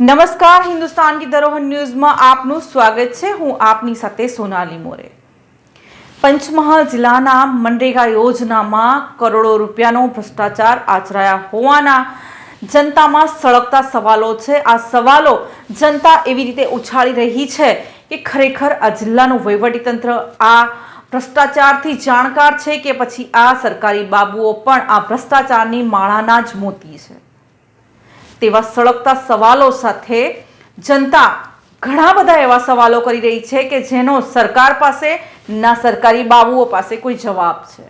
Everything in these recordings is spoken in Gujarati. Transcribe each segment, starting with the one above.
નમસ્કાર, હિન્દુસ્તાન કી ધરોહર ન્યૂઝમાં આપનું સ્વાગત છે. હું આપની સાથે સોનાલી મોરે. પંચમહાલ જિલ્લાના મનરેગા યોજનામાં કરોડો રૂપિયાનો ભ્રષ્ટાચાર આચરાયા હોવાના જનતામાં સળગતા સવાલો છે. આ સવાલો જનતા એવી રીતે ઉછાળી રહી છે કે ખરેખર આ જિલ્લાનું વહીવટીતંત્ર આ ભ્રષ્ટાચારથી જાણકાર છે કે પછી આ સરકારી બાબુઓ પણ આ ભ્રષ્ટાચારની માળાના જ મોતી છે. તેવા સળગતા સવાલો સાથે જનતા ઘણા બધા એવા સવાલો કરી રહી છે કે જેનો સરકાર પાસે, ના સરકારી બાબુઓ પાસે કોઈ જવાબ છે.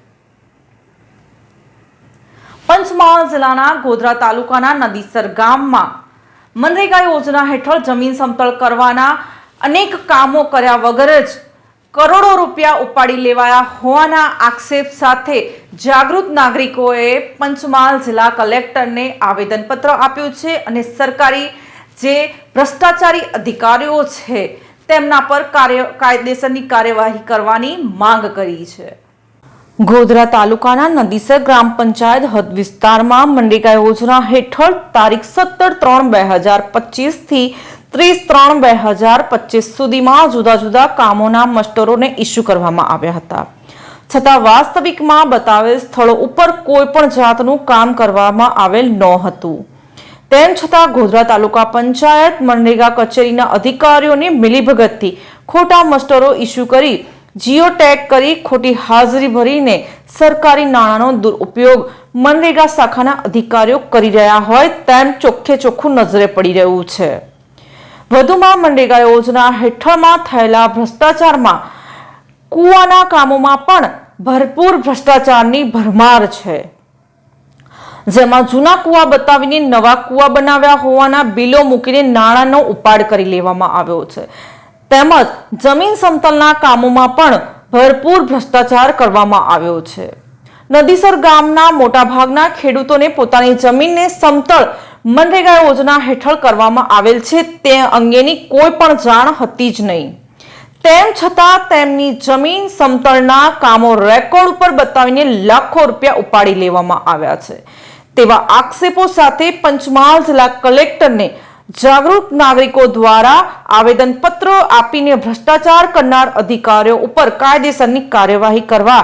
પંચમહાલ જિલ્લાના ગોધરા તાલુકાના નદીસર ગામમાં મનરેગા યોજના હેઠળ જમીન સમતળ કરવાના અનેક કામો કર્યા વગર જ કરોડો રૂપિયા ઉપાડી લેવાયા હોવાના આક્ષેપ સાથે જાગૃત નાગરિકોએ પંચમહાલ જિલ્લા કલેક્ટરને આવેદનપત્ર આપ્યું છે અને સરકારી જે ભ્રષ્ટાચારી અધિકારીઓ છે તેમના પર કાર્ય, કાયદેસરની કાર્યવાહી કરવાની માંગ કરી છે. ગોધરા તાલુકાના નદીસર ગ્રામ પંચાયત હદ વિસ્તારમાં મનરેગા યોજના હેઠળ તારીખ સત્તર ત્રણ બે હજાર પચીસથી ત્રીસ ત્રણ બે હજાર પચીસ સુધીમાં જુદા જુદા કામોના મસ્ટરોને ઇસ્યુ કરવામાં આવ્યા હતા. છતાં વાસ્તવિકમાં બતાવેલ સ્થળો ઉપર કોઈ પણ જાતનું કામ કરવામાં આવેલ ન હતું તેમ છતાં ગોધરા તાલુકા પંચાયત, મનરેગા કચેરીના અધિકારીઓની મિલીભગતથી ખોટા મસ્ટરો ઇસ્યુ કરી જીઓ ટેગ કરી ખોટી હાજરી ભરીને સરકારી નાણાંનો દુરુપયોગ મનરેગા શાખાના અધિકારીઓ કરી રહ્યા હોય તેમ ચોખ્ખે ચોખ્ખું નજરે પડી રહ્યું છે. વધુમાં મનરેગા યોજના હેઠળમાં થયેલા ભ્રષ્ટાચારમાં કૂવાના કામોમાં પણ ભરપૂર ભ્રષ્ટાચારની ભરમાર છે. જેમાં જૂના કૂવા બતાવીને નવા કૂવા બનાવ્યા હોવાના બિલો મૂકીને નાણાંનો ઉપાડ કરી લેવામાં આવ્યો છે. તેમજ જમીન સમતલના કામોમાં પણ ભરપૂર ભ્રષ્ટાચાર કરવામાં આવ્યો છે. નદીસર ગામના મોટાભાગના ખેડૂતોને પોતાની જમીનને સમતળ મનરેગા યોજના હેઠળ કરવામાં આવેલ છે તે અંગેની કોઈ પણ જાણ હતી જ નહીં. તેમ છતાં તેમની જમીન સમતળના કામો રેકોર્ડ ઉપર બતાવીને લાખો રૂપિયા ઉપાડી લેવામાં આવ્યા છે. તેવા આક્ષેપો સાથે પંચમહાલ જિલ્લા કલેક્ટરને જાગૃત નાગરિકો દ્વારા આવેદનપત્રો આપીને ભ્રષ્ટાચાર કરનાર અધિકારીઓ ઉપર કાયદેસરની કાર્યવાહી કરવા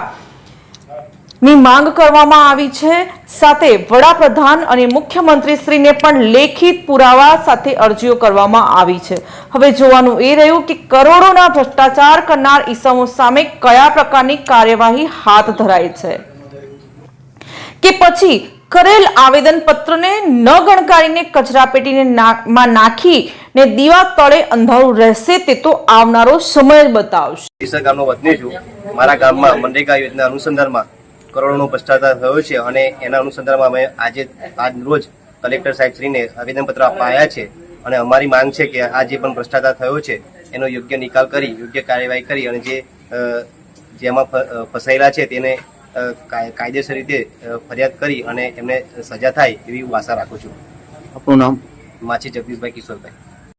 ની માંગ કરવામાં આવી છે. સાથે વડાપ્રધાન અને મુખ્યમંત્રી શ્રીને પણ લેખિત પુરાવા સાથે અરજીઓ કરવામાં આવી છે. હવે જોવાનું એ રહ્યું કે કરોડોના ભ્રષ્ટાચાર કરનાર ઈસમો સામે કયા પ્રકારની કાર્યવાહી હાથ ધરાય છે. કે પછી કરેલ આવેદન પત્રને ન ગણકારીને કચરાપેટીને માં નાખી ને દીવા તળે અંધારું રહેશે તે તો આવનારો સમય બતાવશે. ગામનો વતની છું. મારા ગામમાં મનરેગા યોજના અનુસંધાનમાં કરોડોનો ભ્રષ્ટાચાર થયો છે અને એના અનુસંધાનમાં અમે આજે આજ રોજ કલેક્ટર સાહેબશ્રીને આવેદનપત્ર આપવા આવ્યા છે અને અમારી માંગ છે કે આ જે પણ ભ્રષ્ટાચાર થયો છે એનો યોગ્ય નિકાલ કરી યોગ્ય કાર્યવાહી કરી અને જે જેમાં ફસાયેલા છે તેને કાયદેસર રીતે ફરિયાદ કરી અને એમને સજા થાય એવી હું આશા રાખું છું. આપણું નામ? માછી જગદીશભાઈ કિશોરભાઈ.